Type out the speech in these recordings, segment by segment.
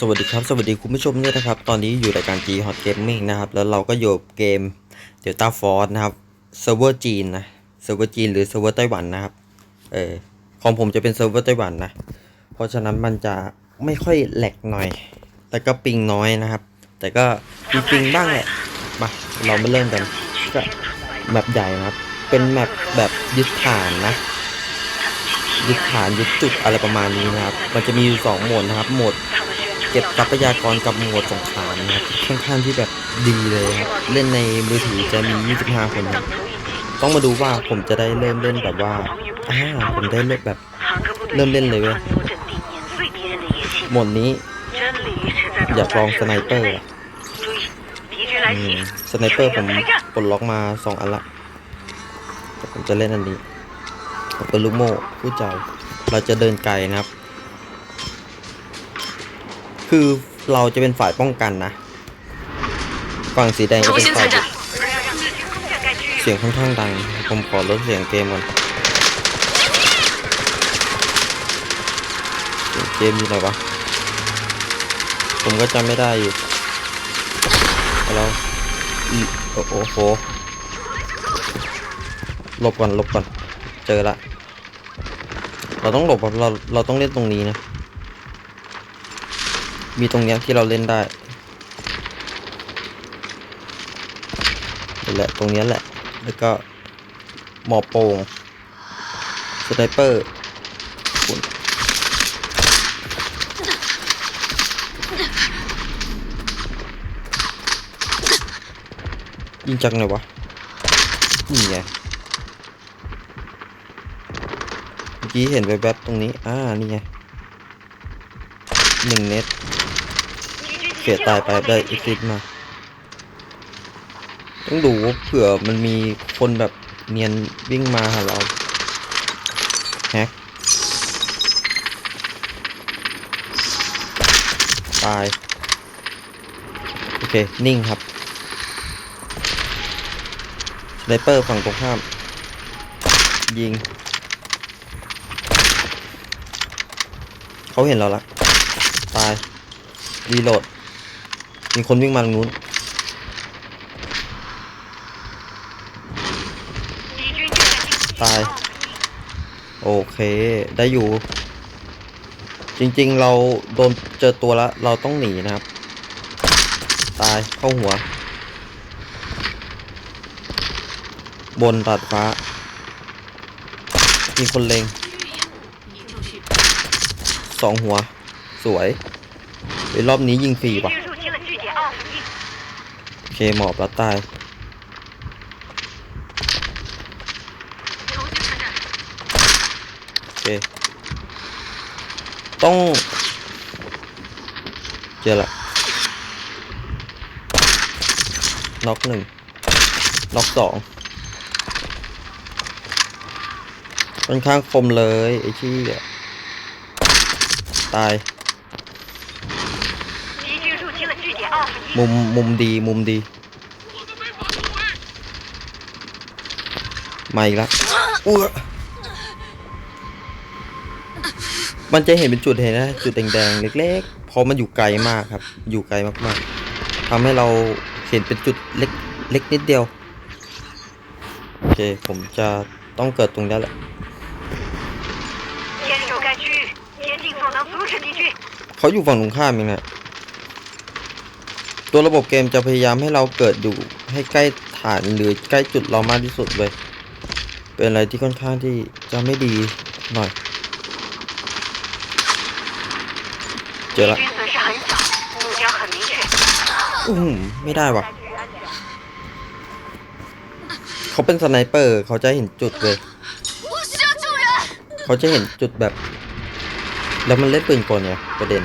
สวัสดีครับ สวัสดีคุณผู้ชมด้วยนะครับ ตอนนี้อยู่รายการ G Hot Gaming นะครับ แล้วเราก็อยู่กับเกม Delta Force นะครับเซิร์ฟเวอร์จีนนะเซิร์ฟเวอร์จีนหรือเซิร์ฟเวอร์ไต้หวันนะครับเออของผมจะเป็นเซิร์ฟเวอร์ไต้หวันนะ เพราะฉะนั้นมันจะไม่ค่อยแหลกหน่อย แต่ก็ปิงน้อยนะครับ แต่ก็มีปิงบ้างแหละมาเรามาเริ่มกันก็แมปใหญ่นะครับ เป็นแมปแบบยึดฐานนะยึดฐานยึดจุดอะไรประมาณนี้นะครับ มันจะมีอยู่สองโหมดนะครับโหมด เก็บทรัพยากรกับหมวดสงครามนะครับค่อนข้างที่แบบดีเลยครับเล่นในมือถือจะมี 25 คนครับต้องมาดูว่าผมจะได้เริ่มเล่นแบบว่าอ่าผมได้เล่นแบบเริ่มเล่นเลยเว้ยหมดนี้ อยากลองสไนเปอร์สไนเปอร์ผมปลดล็อกมา2อันละผมจะเล่นอันนี้เป็นลูกโม่ผู้ใจเราจะเดินไกลนะครับ คือเราจะเป็นฝ่ายป้องกันนะฝั่งสีแดงจะเป็นฝ่ายเสียงค่อนข้างดัง ผมขอลดเสียงเกมก่อนเกมอยู่ไหนวะผมก็จำไม่ได้อยู่แล้วโอ้โหหลบก่อนหลบก่อน เจอละ เราต้องหลบเราเราต้องเล่นตรงนี้นะ มีตรงเนี้ยที่เราเล่นได้นี่แหละตรงนี้แหละ แล้วก็หมอโปงสไนเปอร์คุณยิงจากไหนวะนี่ไงเมื่อกี้เห็นแวบๆตรงนี้ อ่า นี่ไงหนึ่งเน็ต เสียตายไปได้อีกซิดมา ต้องดูเผื่อมันมีคนแบบเนียนวิ่งมาหาเราแฮกตาย โอเค นิ่งครับไนเปอร์ฝั่งตรงข้าม ยิง เขาเห็นเราละ ตาย รีโหลด มีคนวิ่งมาตรงนู้นตาย โอเค ได้อยู่ จริงๆ เราโดนเจอตัวแล้ว เราต้องหนีนะครับ ตายเข้าหัว บนตัดฟ้า มีคนเลงสองหัว สวยเฮ้รอบนี้ยิงฟรีป่ะ เคหมอบแล้วตาย โอเค ต้องเจอละน็อกหนึ่งน็อกสองค่อนข้างคมเลย ไอ้ที่ตาย มุมมุมดีมุมดีมาอีกแล้วอ้มันจะเห็นเป็นจุดเห็นนะจุดแดงๆเล็กๆพอมันอยู่ไกลมากครับ อยู่ไกลมากๆทำให้เราเห็นเป็นจุดเล็กเล็กนิดเดียวโอเคผมจะต้องเกิดตรงนี้แหละเขาอยู่ฝั่งตรงข้ามเองนะ ตัวระบบเกมจะพยายามให้เราเกิดอยู่ให้ใกล้ฐานหรือใกล้จุดเรามากที่สุดเลยเป็นอะไรที่ค่อนข้างที่จะไม่ดีหน่อย เจอละอืมไม่ได้วะเขาเป็นสไนเปอร์ เขาจะเห็นจุดเลย เขาจะเห็นจุดแบบ แล้วมันเล่นปืนกลเนี่ยประเด็น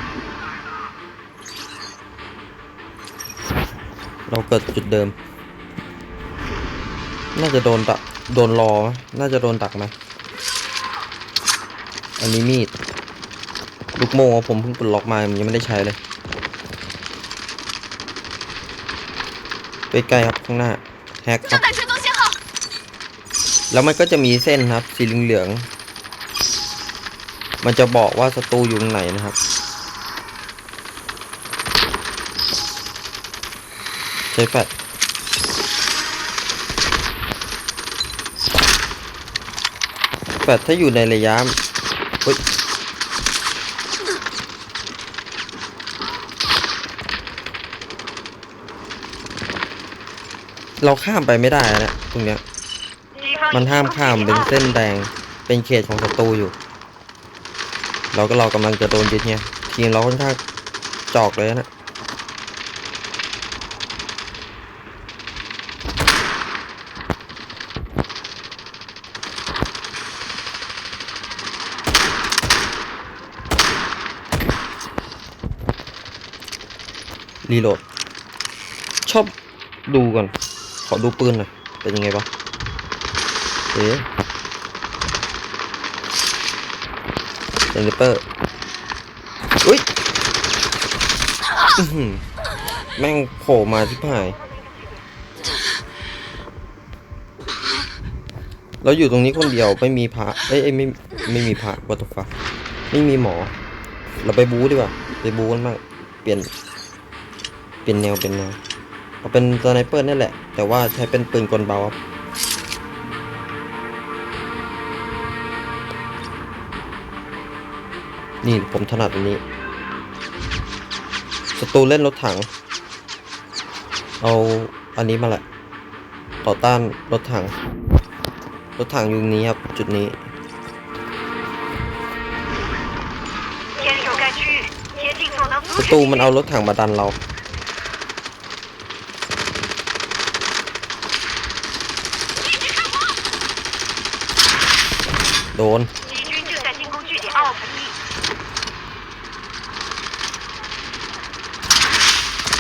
เราเกิดจุดเดิม น่าจะโดนตักโดนรอ น่าจะโดนตักไหมอันนี้มีด ลูกโม่ผมเพิ่งปลดล็อกมา มันยังไม่ได้ใช้เลย ไปไกลครับข้างหน้า แฮกครับ แล้วมันก็จะมีเส้นครับ สีเหลือง มันจะบอกว่าศัตรูอยู่ตรงไหนนะครับ ช้แฟดแฟดถ้าอยู่ในระยะเฮ้ยเราข้ามไปไม่ได้นะตรงเนี้ย มันห้ามข้ามเป็นเส้นแดง เป็นเขตของศัตรูอยู่ เราก็เรากำลังจะโดนยึดเนี่ย ทีมเราค่อนข้างจอกเลยนะ รีโหลด ชอบดูก่อน ขอดูปืนหน่อย เป็นยังไงวะเอ๊ะเซนเปอร์อุ้ยแม่งโผล่มาที่ผายเราอยู่ตรงนี้คนเดียวไม่มีพระเอ้ยเอ้ไม่ไม่มีพระวัตฟ้าไม่มีหมอ เราไปบู๊ดีกว่า ไปบู๊กันบ้างเปลี่ยน เป็นแนวเป็นแนวเอาเป็นสไนเปอร์นี่แหละ แต่ว่าใช้เป็นปืนกลเบาครับนี่ผมถนัดอันนี้ศัตรูเล่นรถถัง เอาอันนี้มาแหละ ต่อต้านรถถัง รถถังอยู่นี้ครับ จุดนี้ ศัตูมันเอารถถังมาดันเรา โดน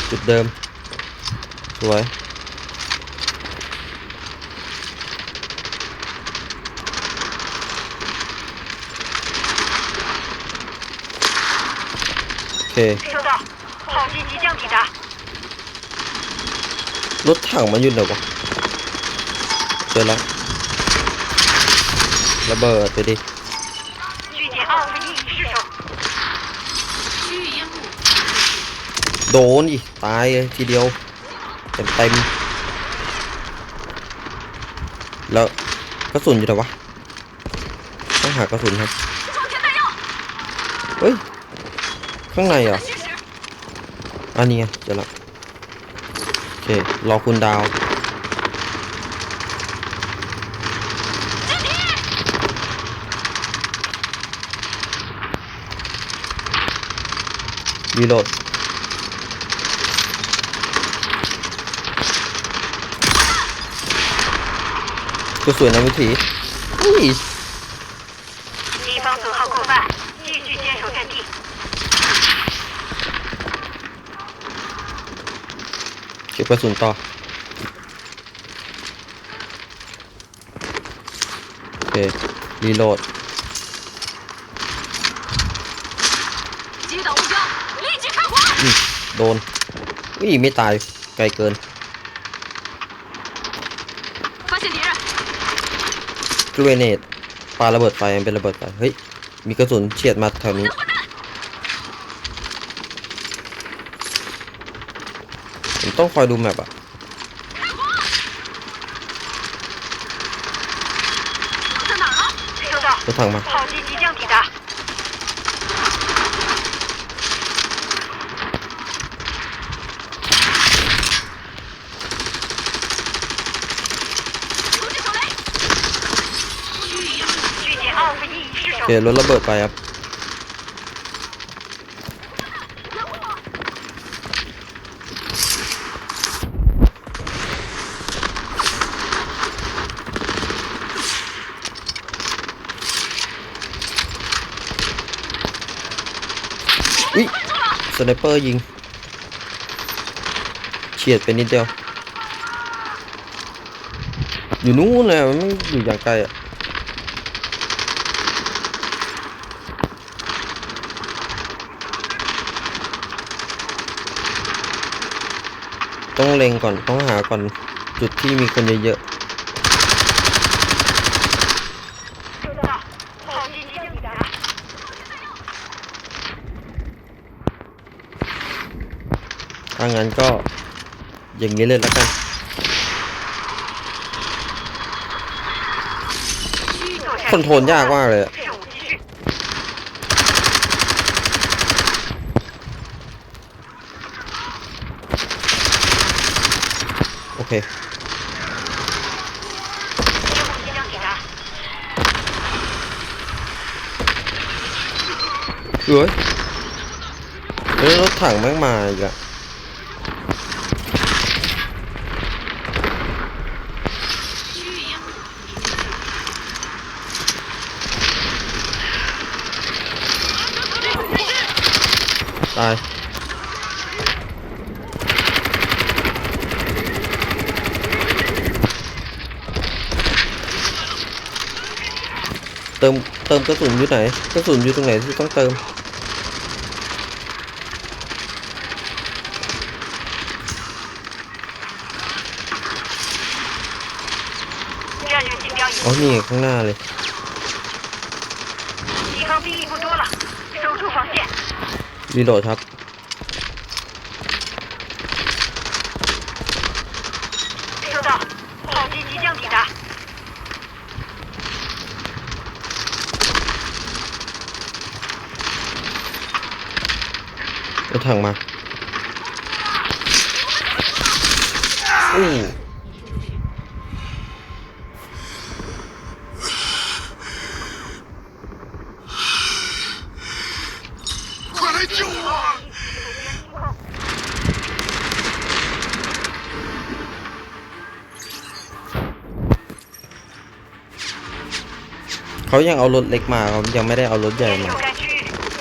จุดเดิม สวยโอเครถถังมันอยู่ไหนวะเจอแล้ว ระเบิดไปดิโดนอีกตายเลยทีเดียว เต็มเต็มแล้วกระสุนอยู่ไหนวะ ต้องหากระสุนครับ เฮ้ย ข้างในเหรออันนี้ไงเจอละโอเค รอคุณดาว รีโหลด ก็สวยนะวิธีอุ้ย 敌方损耗过半，继续坚守阵地。 เก็บกระสุนต่อ โอเค รีโหลด โดนวิ่งไม่ตายไกลเกินกลูเนตปาระเบิดไฟเป็นระเบิดไฟเฮ้ยมีกระสุนเฉียดมาแถวนี้ผมต้องคอยดูแมปอะรถถังมา เค，รถระเบิดไปครับอุ้ยสไนเปอร์ยิงเฉียดไปนิดเดียว อยู่นู้นเลยมันไม่อยู่อย่างไกลอะ ต้องเล็งก่อนต้องหาก่อนจุดที่มีคนเยอะๆถ้างั้นก็อย่างนี้เลยแล้วกันคนโทนยากมากเลยอะ เคเอ้ยเฮ้ยรถถังแม่งมาอีกอะตาย เติมกระสุนอยู่ไหนกระสุนอยู่ตรงไหนที่ต้องเติมอ๋อนี่ข้างหน้าเลยรีโหลดครับ ถังมาอู้เขายังเอารถเล็กมาเขายังไม่ได้เอารถใหญ่มา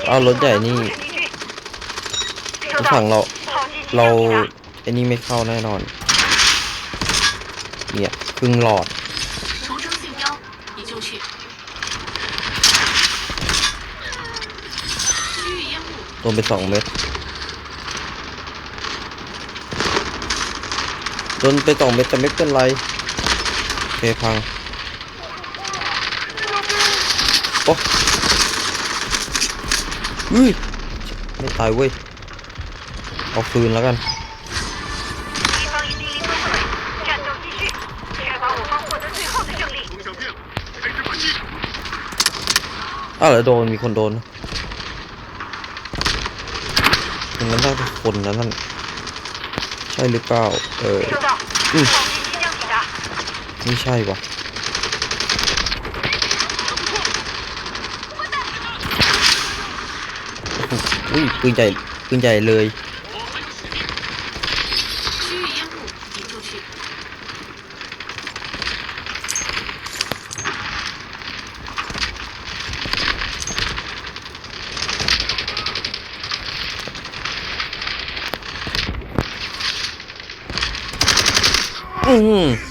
เอารถใหญ่นี่ ทุกฝั่งเรา เราไอ้นี่ไม่เข้าแน่นอน เนี่ยครึ่งหลอด โดนไปสองเม็ด โดนไปสองเม็ดแต่ไม่เป็นไรโอเคพัง โอ้ยไม่ตายเว้ย เอาคืนแล้วกันอ้าวแล้วโดนมีคนโดนตรนั้นน่าจะคนนะนั่นใช่หรือเปล่าเอออืไม่ใช่ปะอุ้ยปืนใหญ่ปืนใหญ่เลย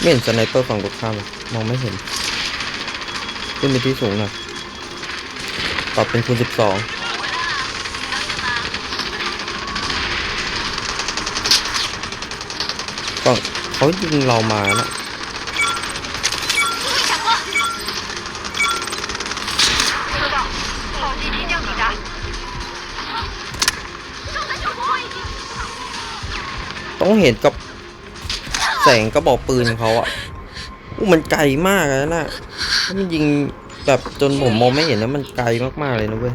ไม่เห็นสไนเปอร์ฝั่งตรงข้ามมองไม่เห็น ขึ้นไปที่สูงหน่อยปรับเป็นคูณสิบสองฝั่งเขายิงเรามานะ ต้องเห็นกับแสงกระบอกปืนเขาอะอมันไกลมากเนะน่ะมันยิงแบบจนผมมองไม่เห็นแล้วมันไกลมากๆเลยนะเว้ย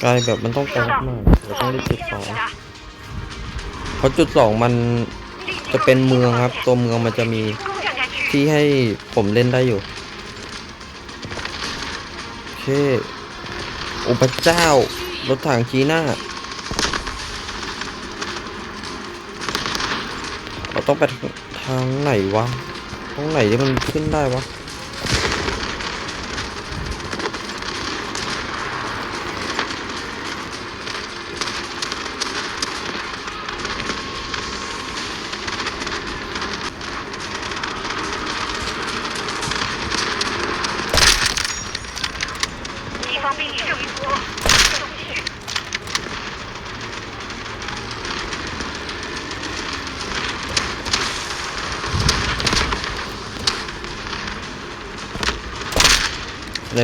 ไกลแบบมันต้องไกลมากเราต้องรีบจุดสองเพราะจุดสองมันจะเป็นเมืองครับ ตัวเมืองมันจะมีที่ให้ผมเล่นได้อยู่ คโอ้พระเจ้า รถถังชี้หน้า เราต้องไปทางไหนวะ ตรงไหนที่มันขึ้นได้วะ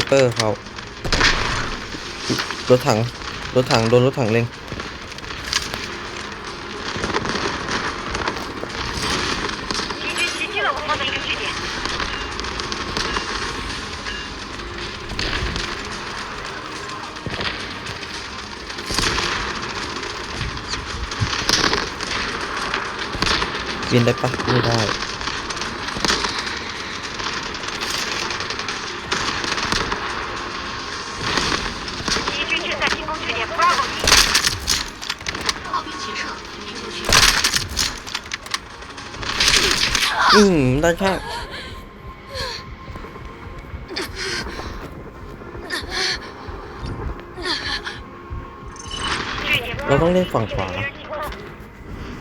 เปอร์เขารถถัง รถถัง โดนรถถังเล็งบินได้ปะไม่ได้ อืมได้แค่เราต้องเล่นฝั่งขวา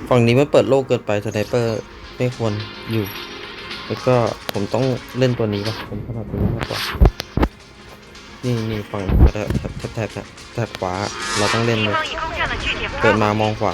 ฝั่งนี้ไม่เปิดโลกเกินไปสไนเปอร์ไม่ควรอยู่ แล้วก็ผมต้องเล่นตัวนี้ป่ะผมถนัดตัวนี้มากกว่า นี่นี่ฝั่งแถบแถบแถบขวา เราต้องเล่นเลยเปิดมามองขวา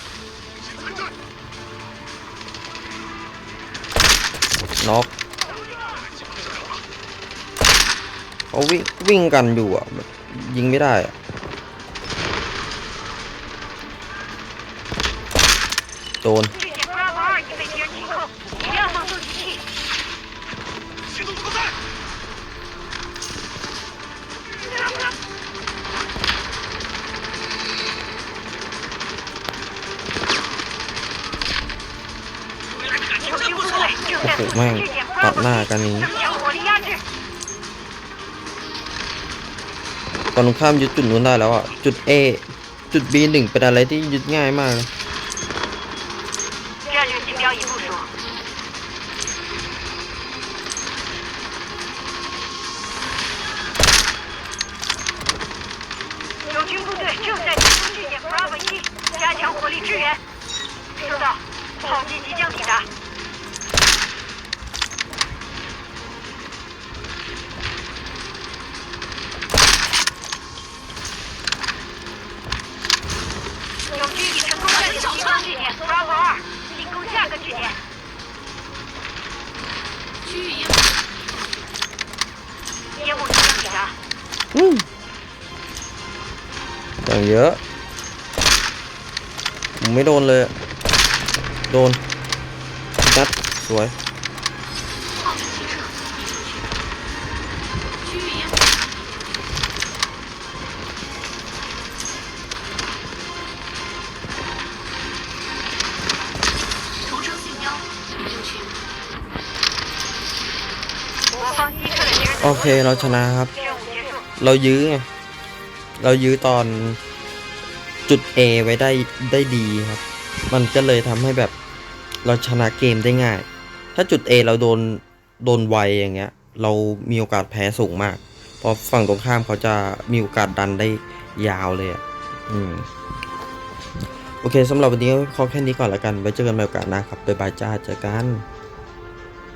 น็อกเขาวิ่งวิ่งกันอยู่อะ ยิงไม่ได้อะโดน โอ้โหแม่งตัดหน้ากันนี้ก่อนข้ามยึดจุดนู้นได้แล้วอะ จุด A จุด B หนึ่งเป็นอะไรที่ยึดง่ายมากเลย เยอะไม่โดนเลย โดนนัดสวย โอเคเราชนะครับ เรายื้อไง เรายื้อตอน จุด A ไว้ได้ได้ดีครับ มันก็เลยทำให้แบบเราชนะเกมได้ง่าย ถ้าจุด A เราโดนโดนไวอย่างเงี้ย เรามีโอกาสแพ้สูงมาก เพราะฝั่งตรงข้ามเขาจะมีโอกาสดันได้ยาวเลยอะอืมโอเคสำหรับวันนี้ขอแค่นี้ก่อนละกัน ไว้เจอกันใหม่โอกาสหน้าครับบ๊ายบายจ้าเจอกัน